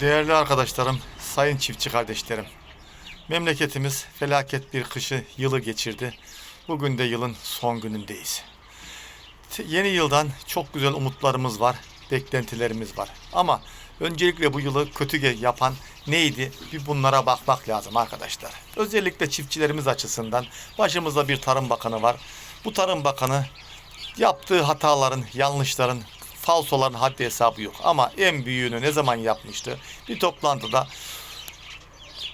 Değerli arkadaşlarım, sayın çiftçi kardeşlerim. Memleketimiz felaket bir kışı yılı geçirdi. Bugün de yılın son günündeyiz. Yeni yıldan çok güzel umutlarımız var, beklentilerimiz var. Ama öncelikle bu yılı kötü yapan neydi? Bir bunlara bakmak lazım arkadaşlar. Özellikle çiftçilerimiz açısından başımızda bir tarım bakanı var. Bu tarım bakanı yaptığı hataların, yanlışların, falsoların haddi hesabı yok. Ama en büyüğünü ne zaman yapmıştı? Bir toplantıda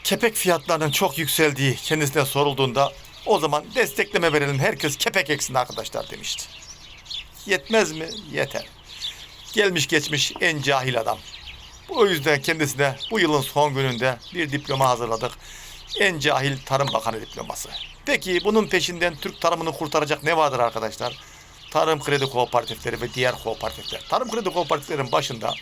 kepek fiyatlarının çok yükseldiği kendisine sorulduğunda o zaman destekleme verelim herkes kepek eksin arkadaşlar demişti. Yetmez mi? Yeter. Gelmiş geçmiş en cahil adam. O yüzden kendisine bu yılın son gününde bir diploma hazırladık. En cahil Tarım Bakanı diploması. Peki bunun peşinden Türk tarımını kurtaracak ne vardır arkadaşlar? Tarım kredi kooperatifleri ve diğer kooperatifler. Tarım kredi kooperatiflerin başında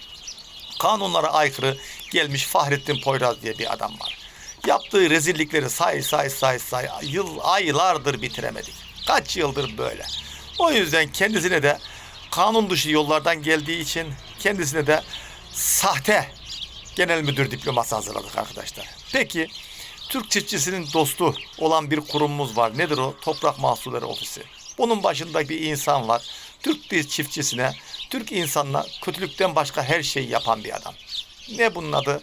kanunlara aykırı gelmiş Fahrettin Poyraz diye bir adam var. Yaptığı rezillikleri say say say say yıl aylardır bitiremedik. Kaç yıldır böyle. O yüzden kendisine de kanun dışı yollardan geldiği için kendisine de sahte genel müdür diploması hazırladık arkadaşlar. Peki Türk çiftçisinin dostu olan bir kurumumuz var. Nedir o? Toprak Mahsulleri Ofisi. Bunun başında bir insan var. Türk bir çiftçisine, Türk insanına kötülükten başka her şeyi yapan bir adam. Ne bunun adı?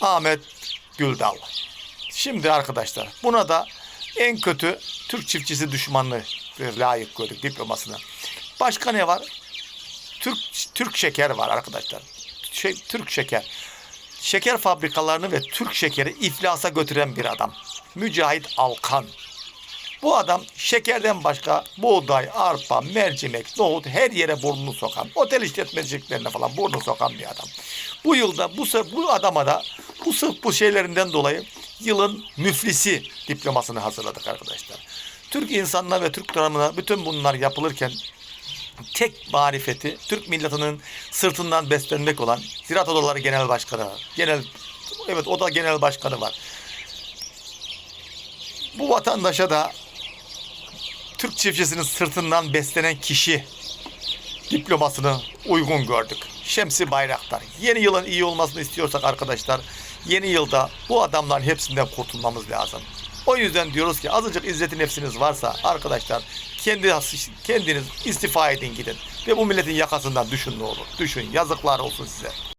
Ahmet Güldal. Şimdi arkadaşlar buna da en kötü Türk çiftçisi düşmanlığı layık gördük diplomasını. Başka ne var? Türk Türk şeker var arkadaşlar. Şey, Türk şeker. Şeker fabrikalarını ve Türk şekeri iflasa götüren bir adam. Mücahit Alkan. Bu adam şekerden başka buğday, arpa, mercimek, nohut her yere burnunu sokan, otel işletmeciliklerine falan burnunu sokan bir adam. Bu yılda bu, bu adama da bu sırf bu şeylerinden dolayı yılın müflisi diplomasını hazırladık arkadaşlar. Türk insanına ve Türk tarımına bütün bunlar yapılırken tek marifeti Türk milletinin sırtından beslenmek olan Ziraat Odaları Genel Başkanı. Genel evet o da genel başkanı var. Bu vatandaşa da Türk çiftçisinin sırtından beslenen kişi diplomasını uygun gördük. Şemsi Bayraktar. Yeni yılın iyi olmasını istiyorsak arkadaşlar yeni yılda bu adamların hepsinden kurtulmamız lazım. O yüzden diyoruz ki azıcık izzeti nefsiniz varsa arkadaşlar kendi kendiniz istifa edin gidin ve bu milletin yakasından düşün ne olur. Düşün yazıklar olsun size.